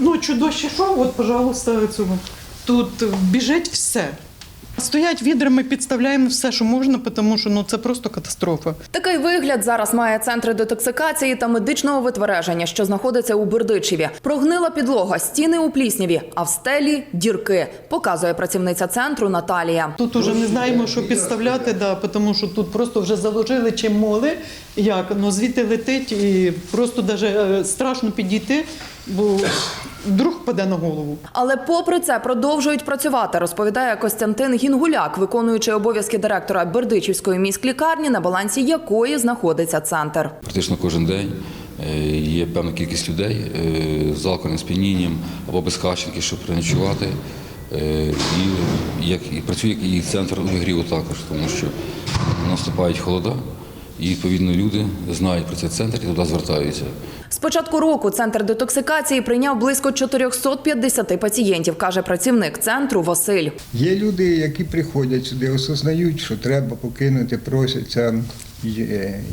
Ночі дощ ішов, от, пожалуйста, цього. Тут біжить все. Стоять відрами, підставляємо все, що можна, тому що ну, це просто катастрофа. Такий вигляд зараз має центр детоксикації та медичного витвереження, що знаходиться у Бердичеві. Прогнила підлога, стіни у плісняві, а в стелі дірки, показує працівниця центру Наталія. Тут уже не знаємо, що підставляти, да, тому що тут просто вже заложили чим могли, як, ну звідти летить і просто даже, е, страшно підійти, бо вдруг паде на голову. Але попри це продовжують працювати, розповідає Костянтин Гінгуляк, виконуючий обов'язки директора Бердичівської міськлікарні, на балансі якої знаходиться центр. Практично кожен день е, є певна кількість людей е, з алкогольним сп'янінням або без каченки, щоб переночувати. Е, І, як, і працює і центр вигріву також, тому що наступають холода, і відповідно люди знають про цей центр і туди звертаються. З початку року центр детоксикації прийняв близько 450 пацієнтів, каже працівник центру Василь. Є люди, які приходять сюди, осознають, що треба покинути, просяться,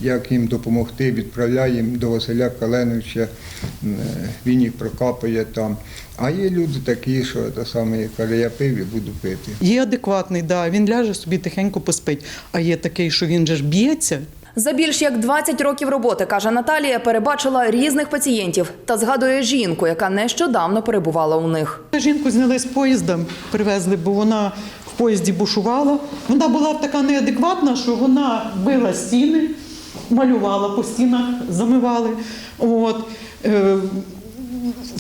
як їм допомогти, відправляємо до Василя Каленовича, е, він їх прокапує там. А є люди такі, що те саме, як каже, я пив і буду пити. Є адекватний, да, він ляже собі тихенько поспить. А є такий, що він же ж б'ється. За більш як 20 років роботи, каже Наталія, перебачила різних пацієнтів та згадує жінку, яка нещодавно перебувала у них. Жінку зняли з поїзда, привезли, бо вона в поїзді бушувала. Вона була така неадекватна, що вона била стіни, малювала по стінах, замивали. От. Е,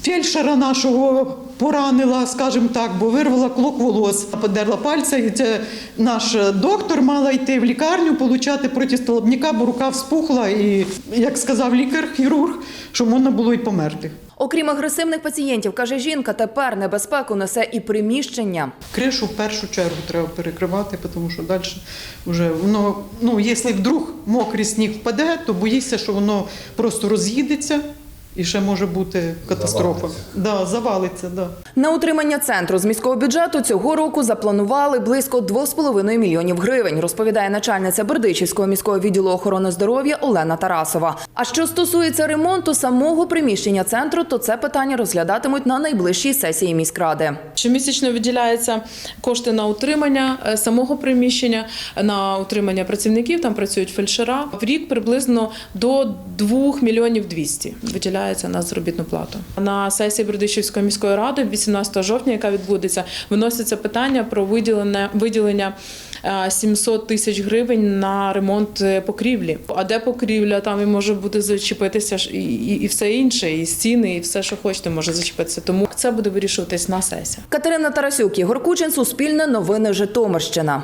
Фельдшера нашого поранила, скажімо так, бо вирвала клок волос, подерла пальця, і це наш доктор мала йти в лікарню, получати протистолбняка, бо рука вспухла, і, як сказав лікар, хірург, що можна було й померти. Окрім агресивних пацієнтів, каже жінка, тепер небезпеку несе і приміщення. Кришу в першу чергу треба перекривати, тому що далі вже воно, ну, якщо вдруг мокрий сніг впаде, то боїшся, що воно просто роз'їдеться і ще може бути катастрофа. Да, завалиться, да. На утримання центру з міського бюджету цього року запланували близько 2,5 мільйонів гривень, розповідає начальниця Бердичівського міського відділу охорони здоров'я Олена Тарасова. А що стосується ремонту самого приміщення центру, то це питання розглядатимуть на найближчій сесії міськради. Щомісячно виділяються кошти на утримання е, самого приміщення, на утримання працівників. Там працюють фельдшера. В рік приблизно до 2 мільйонів 200 виділяється на заробітну плату. На сесії Бердичівської міської ради 18 жовтня, яка відбудеться, виноситься питання про виділення виділення 700 тисяч гривень на ремонт е, покрівлі. А де покрівля, там і може бути зачепитися і все інше, і стіни, і все, що хочете, може зачепитися. Тому це буде вирішуватись на сесії. Катерина Тарасюк, Ігор Кучин, Суспільне новини Житомирщина.